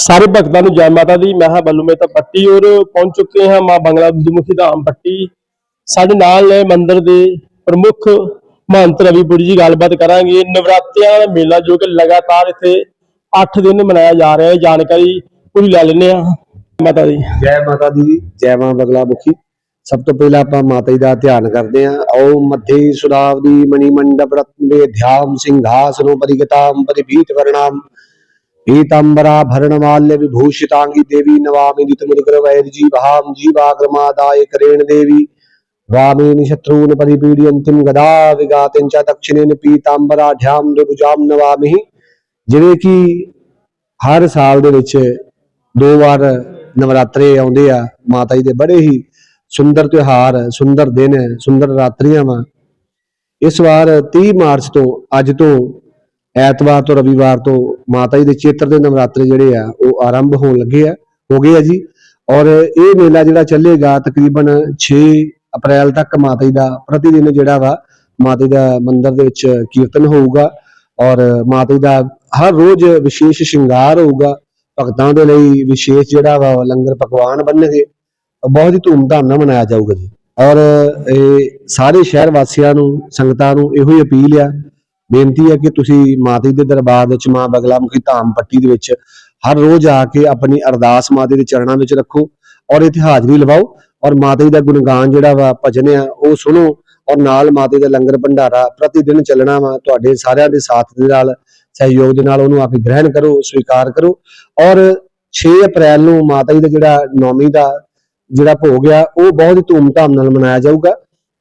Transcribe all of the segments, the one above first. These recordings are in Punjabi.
ਸਾਰੇ ਭਗਤਾਂ ਨੂੰ ਜੈ ਮਾਤਾ ਦੀ, ਮੈਂ ਹਾਂ ਬੱਲੂ ਮਹਿਤਾ ਪੱਟੀ ਔਰ ਪਹੁੰਚ ਚੁੱਕੇ ਹਾਂ ਮਾਂ ਬੰਗਲਾ ਦੁਮੁਖੀ ਧਾਮ ਪੱਟੀ ਸਾਡੇ ਨਾਲ ਨੇ ਮੰਦਿਰ ਦੇ ਪ੍ਰਮੁੱਖ ਮਹੰਤ ਰਵੀਪੁਰੀ ਜੀ, ਗੱਲਬਾਤ ਕਰਾਂਗੇ। ਨਵਰਾਤਿਆਂ ਦਾ ਮੇਲਾ ਜੋ ਕਿ ਲਗਾਤਾਰ ਇੱਥੇ 8 ਦਿਨ ਮਨਾਇਆ ਜਾ ਰਿਹਾ ਹੈ, ਜਾਣਕਾਰੀ ਪੂਰੀ ਲੈ ਲੈਣੇ ਆ ਮਾਤਾ ਦੀ। ਜੈ ਮਾਤਾ ਦੀ, ਜੈ ਮਾਂ ਬਗਲਾ ਮੁਖੀ। ਸਭ ਤੋਂ ਪਹਿਲਾਂ ਆਪਾਂ ਮਾਤਾ ਜੀ ਦਾ ਧਿਆਨ ਕਰਦੇ ਹਾਂ। ਓਮ ਮੱਧੇ ਸੁਰਾਵਦੀ ਮਣੀ ਮੰਡਪ ਰਤਨੇ ਧਿਆਮ ਸਿੰਘਾਸਨੋ ਪਰਿਗਤਾਮ, ਪਰਿਭੀਤ ਵਰਣਾਮ। पीताम्बराभरणमाल्य विभूषिताङ्गी देवी नवामि नितमुद्रवैर्जीभां जीवाग्रमादाय करेण देवी। वामेन शत्रून् परिपीड्यन्तीं गदा विगातिं च दक्षिणेन ਪੀਤਾੰਬਰਾਢਿਆਮ ਰਿਭੁਜਾਂ ਨਵਾਮਿਹ ਜਿਵੇਂ ਕਿ ਹਰ ਸਾਲ ਦੇ ਵਿੱਚ ਦੋ ਵਾਰ ਨਵਰਾਤਰੇ ਆਉਂਦੇ ਆ ਮਾਤਾ ਜੀ ਦੇ ਬੜੇ ਹੀ ਸੁੰਦਰ ਤਿਉਹਾਰ ਸੁੰਦਰ ਦਿਨ ਸੁੰਦਰ ਰਾਤਰੀਆਂ ਵਾ ਇਸ ਵਾਰ 30 ਮਾਰਚ ਤੋਂ ਅੱਜ ਤੋਂ ਐਤਵਾਰ ਤੋਂ ਰਵੀਵਾਰ ਤੋਂ ਮਾਤਾ ਜੀ ਦੇ ਚੇਤਰ ਦੇ ਨਵਰਾਤਰੇ ਜਿਹੜੇ ਆ, ਉਹ ਆਰੰਭ ਹੋਣ ਲੱਗੇ ਆ, ਹੋ ਗਏ ਆ ਜੀ। ਔਰ ਇਹ ਮੇਲਾ ਜਿਹੜਾ ਚੱਲੇਗਾ ਤਕਰੀਬਨ 6 ਅਪ੍ਰੈਲ ਤੱਕ ਮਾਤਾ ਜੀ ਦਾ ਪ੍ਰਤੀ ਦਿਨ ਜਿਹੜਾ ਵਾ, ਮਾਤਾ ਜੀ ਦਾ ਮੰਦਿਰ ਦੇ ਵਿੱਚ ਕੀਰਤਨ ਹੋਊਗਾ। ਔਰ ਮਾਤਾ ਜੀ ਦਾ ਹਰ ਰੋਜ਼ ਵਿਸ਼ੇਸ਼ ਸ਼ਿੰਗਾਰ ਹੋਊਗਾ। ਭਗਤਾਂ ਦੇ ਲਈ ਵਿਸ਼ੇਸ਼ ਜਿਹੜਾ ਵਾ ਲੰਗਰ ਪਕਵਾਨ ਬਣਨਗੇ। ਬਹੁਤ ਹੀ ਧੂਮਧਾਮ ਨਾਲ ਮਨਾਇਆ ਜਾਊਗਾ ਜੀ। ਔਰ ਇਹ ਸਾਰੇ ਸ਼ਹਿਰ ਵਾਸੀਆਂ ਨੂੰ, ਸੰਗਤਾਂ ਨੂੰ ਇਹੋ ਹੀ ਅਪੀਲ ਆ ਬੇਨਤੀ ਹੈ ਕਿ ਤੁਸੀਂ ਮਾਤਾ ਜੀ ਦੇ ਦਰਬਾਰ ਵਿੱਚ ਮਾਂ ਬਗਲਾਮੁਖੀ ਧਾਮ ਪੱਟੀ ਦੇ ਵਿੱਚ ਹਰ ਰੋਜ਼ ਆ ਕੇ ਆਪਣੀ ਅਰਦਾਸ ਮਾਤਾ ਦੇ ਚਰਨਾਂ ਵਿੱਚ ਰੱਖੋ ਔਰ ਇੱਥੇ ਹਾਜ਼ਰੀ ਲਵਾਓ ਔਰ ਮਾਤਾ ਜੀ ਦਾ ਗੁਣਗਾਨ ਜਿਹੜਾ ਵਾ ਭਜਨ ਆ, ਉਹ ਸੁਣੋ ਔਰ ਨਾਲ ਮਾਤਾ ਦਾ ਲੰਗਰ ਭੰਡਾਰਾ ਪ੍ਰਤੀ ਦਿਨ ਚੱਲਣਾ ਵਾ, ਤੁਹਾਡੇ ਸਾਰਿਆਂ ਦੇ ਸਾਥ ਦੇ ਨਾਲ, ਸਹਿਯੋਗ ਦੇ ਨਾਲ ਉਹਨੂੰ ਆ ਗ੍ਰਹਿਣ ਕਰੋ, ਸਵੀਕਾਰ ਕਰੋ ਔਰ 6 ਅਪ੍ਰੈਲ ਨੂੰ ਮਾਤਾ ਜੀ ਦਾ ਜਿਹੜਾ ਨੌਮੀ ਦਾ ਜਿਹੜਾ ਭੋਗ ਆ, ਉਹ ਬਹੁਤ ਹੀ ਧੂਮਧਾਮ ਨਾਲ ਮਨਾਇਆ ਜਾਊਗਾ।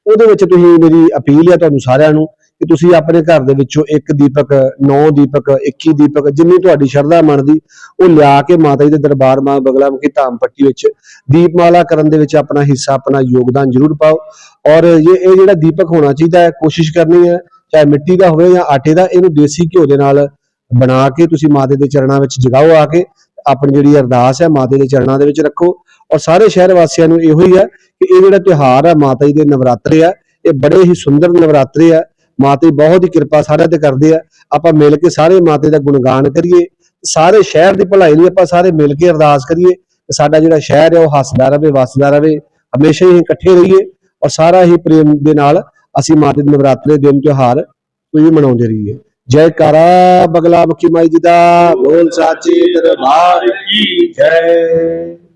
ਉਹਦੇ ਵਿੱਚ ਤੁਸੀਂ ਮੇਰੀ ਅਪੀਲ ਹੈ ਤੁਹਾਨੂੰ ਸਾਰਿਆਂ ਨੂੰ ਕਿ ਤੁਸੀਂ ਆਪਣੇ ਘਰ ਦੇ ਵਿੱਚੋਂ ਇੱਕ ਦੀਪਕ 9 ਦੀਪਕ 21 ਦੀਪਕ, ਜਿੰਨੀ ਤੁਹਾਡੀ ਸ਼ਰਧਾ ਮੰਨਦੀ ਉਹ ਲਿਆ ਕੇ ਮਾਤਾ ਜੀ ਦੇ ਦਰਬਾਰ ਮਾਂ ਬਗਲਾਮੁਖੀ ਧਾਮ ਪੱਟੀ ਵਿੱਚ ਦੀਪਮਾਲਾ ਕਰਨ ਦੇ ਵਿੱਚ ਆਪਣਾ ਹਿੱਸਾ, ਆਪਣਾ ਯੋਗਦਾਨ ਜ਼ਰੂਰ ਪਾਓ। ਔਰ ਇਹ ਇਹ ਜਿਹੜਾ ਦੀਪਕ ਹੋਣਾ ਚਾਹੀਦਾ ਹੈ, ਕੋਸ਼ਿਸ਼ ਕਰਨੀ ਹੈ, ਚਾਹੇ ਮਿੱਟੀ ਦਾ ਹੋਵੇ ਜਾਂ ਆਟੇ ਦਾ, ਇਹਨੂੰ ਦੇਸੀ ਘਿਓ ਦੇ ਨਾਲ ਬਣਾ ਕੇ ਤੁਸੀਂ ਮਾਤਾ ਦੇ ਚਰਨਾਂ ਵਿੱਚ ਜਗਾਓ ਆ ਕੇ, ਆਪਣੀ ਜਿਹੜੀ ਅਰਦਾਸ ਹੈ ਮਾਤਾ ਦੇ ਚਰਨਾਂ ਦੇ ਵਿੱਚ ਰੱਖੋ। ਔਰ ਸਾਰੇ ਸ਼ਹਿਰ ਵਾਸੀਆਂ ਨੂੰ ਇਹੋ ਹੀ ਹੈ ਕਿ ਇਹ ਜਿਹੜਾ ਤਿਉਹਾਰ ਹੈ ਮਾਤਾ ਜੀ ਦੇ ਨਵਰਾਤਰੇ ਆ, ਇਹ ਬੜੇ ਹੀ ਸੁੰਦਰ ਨਵਰਾਤਰੇ ਆ ਮਾਤਾ ਬਹੁਤ ਹੀ ਕਿਰਪਾ ਸਾਰਿਆਂ ਤੇ ਕਰਦੇ ਆ। ਆਪਾਂ ਮਿਲ ਕੇ ਸਾਰੇ ਮਾਤੇ ਦਾ ਗੁਣਗਾਨ ਕਰੀਏ, ਸਾਰੇ ਸ਼ਹਿਰ ਦੀ ਭਲਾਈ ਲਈ ਆਪਾਂ ਸਾਰੇ ਮਿਲ ਕੇ ਅਰਦਾਸ ਕਰੀਏ ਕਿ ਸਾਡਾ ਜਿਹੜਾ ਸ਼ਹਿਰ ਹੈ ਉਹ ਹੱਸਦਾ ਰਹੇ ਵਸਦਾ ਰਹੇ ਹਮੇਸ਼ਾ ਹੀ ਇਕੱਠੇ ਰਹੀਏ ਔਰ ਸਾਰਾ ਹੀ ਪ੍ਰੇਮ ਦੇ ਨਾਲ ਅਸੀਂ ਮਾਤਾ ਦੇ ਨਵਰਾਤਰੇ ਦਿਨ ਤਿਉਹਾਰ ਕੋਈ ਵੀ ਮਨਾਉਂਦੇ ਰਹੀਏ। ਜੈਕਾਰਾ ਬਗਲਾ ਮੁਖੀ ਮਾਈ ਜੀ ਦਾ, ਬੋਲ ਸਾਚੇ ਦਰਬਾਰ ਕੀ ਜੈ।